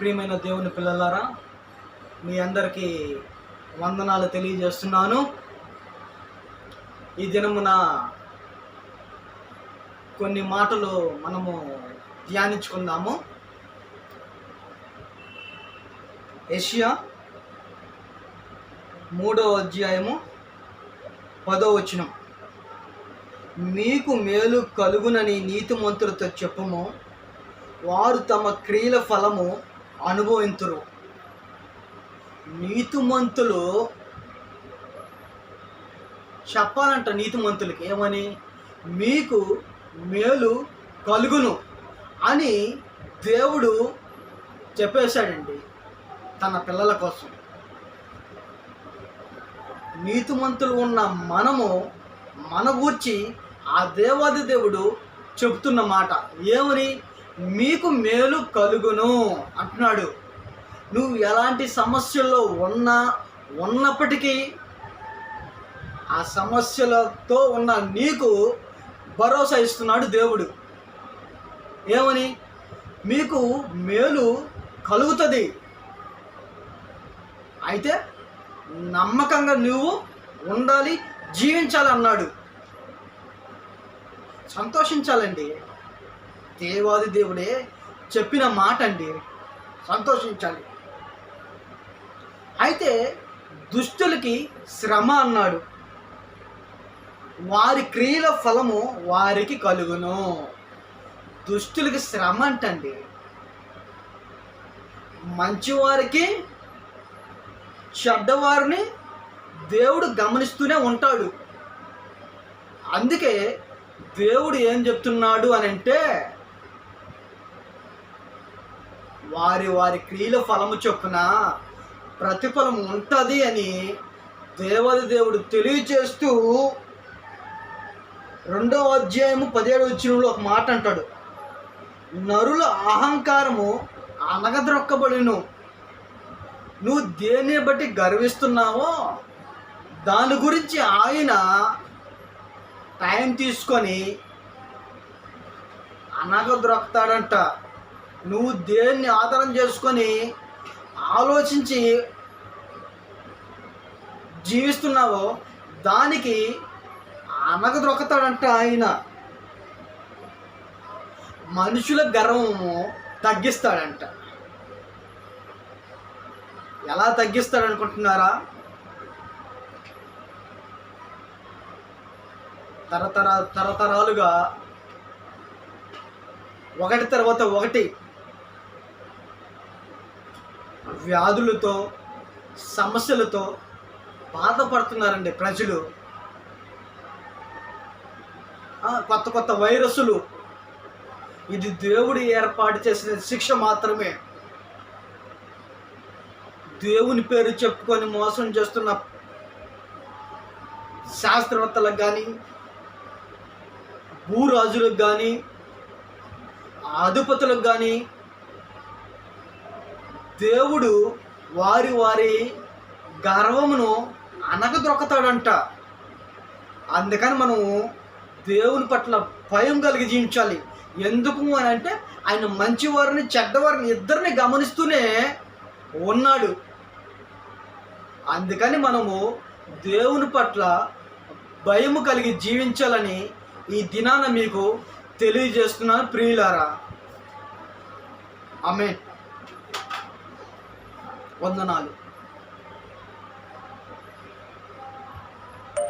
ప్రియమైన దేవుని పిల్లలారా మీ అందరికీ వందనాలు తెలియజేస్తున్నాను. ఈ దినమున కొన్ని మాటలు మనము ధ్యానించుకుందాము. ఏషియా మూడో అధ్యాయము పదో వచనం. మీకు మేలు కలుగునని నీతిమంతులతో చెప్పుము. వారు తమ క్రియల ఫలము అనుభవింతురు. నీతిమంతులు చెప్పాలంట నీతిమంతులకి ఏమని? మీకు మేలు కలుగును అని దేవుడు చెప్పేశాడండి తన పిల్లల కోసం. నీతిమంతులు ఉన్న మనము మన గూర్చి ఆ దేవాది దేవుడు చెప్తున్న మాట ఏమని? మీకు మేలు కలుగును అంటున్నాడు. నువ్వు ఎలాంటి సమస్యల్లో ఉన్నా ఉన్నప్పటికీ ఆ సమస్యలతో ఉన్న నీకు భరోసా ఇస్తున్నాడు దేవుడు. ఏమని? మీకు మేలు కలుగుతుంది. అయితే నమ్మకంగా నువ్వు ఉండాలి జీవించాలి అన్నాడు. సంతోషించాలండి. దేవాది దేవుడే చెప్పిన మాట అండి సంతోషించాలి అయితే దుష్టులకి శ్రమ అన్నాడు. వారి క్రియల ఫలము వారికి కలుగును. దుష్టులకి శ్రమ అంటండి. మంచివారికి చెడ్డవారిని దేవుడు గమనిస్తూనే ఉంటాడు. అందుకే దేవుడు ఏం చెప్తున్నాడు అని అంటే వారి వారి క్రియల ఫలము చొప్పున ప్రతిఫలం ఉంటుంది అని దేవది దేవుడు తెలియచేస్తూ రెండవ అధ్యాయము పదిహేడు వచ్చినంలో ఒక మాట అంటాడు. నరుల అహంకారము అనగద్రొక్కబడిను నువ్వు దేన్ని బట్టి గర్విస్తున్నావో దాని గురించి ఆయన టైం తీసుకొని అనగద్రొక్కుతాడంట నువ్వు దేన్ని ఆధారం చేసుకొని ఆలోచించి జీవిస్తున్నావో దానికి అనగదొక్కుతాడంట ఆయన. మనుషుల గర్వము తగ్గిస్తాడంట. ఎలా తగ్గిస్తాడు అనుకుంటున్నారా తరతర తరతరాలుగా ఒకటి తర్వాత ఒకటి వ్యాధులతో సమస్యలతో బాధపడుతున్నారండి ప్రజలు. కొత్త కొత్త వైరస్సులు. ఇది దేవుడు ఏర్పాటు చేసిన శిక్ష మాత్రమే. దేవుని పేరు చెప్పుకొని మోసం చేస్తున్న శాస్త్రవేత్తలకు కానీ భూరాజులకు కానీ అధిపతులకు కానీ దేవుడు వారి వారి గర్వమును అనగదొక్కుతాడంట అందుకని మనము దేవుని పట్ల భయం కలిగి జీవించాలి. ఎందుకు అని అంటే ఆయన మంచివారిని చెడ్డవారిని ఇద్దరిని గమనిస్తూనే ఉన్నాడు. అందుకని మనము దేవుని పట్ల భయము కలిగి జీవించాలని ఈ దినాన మీకు తెలియజేస్తున్నాను ప్రియులారా. ఆమె వందనాలు.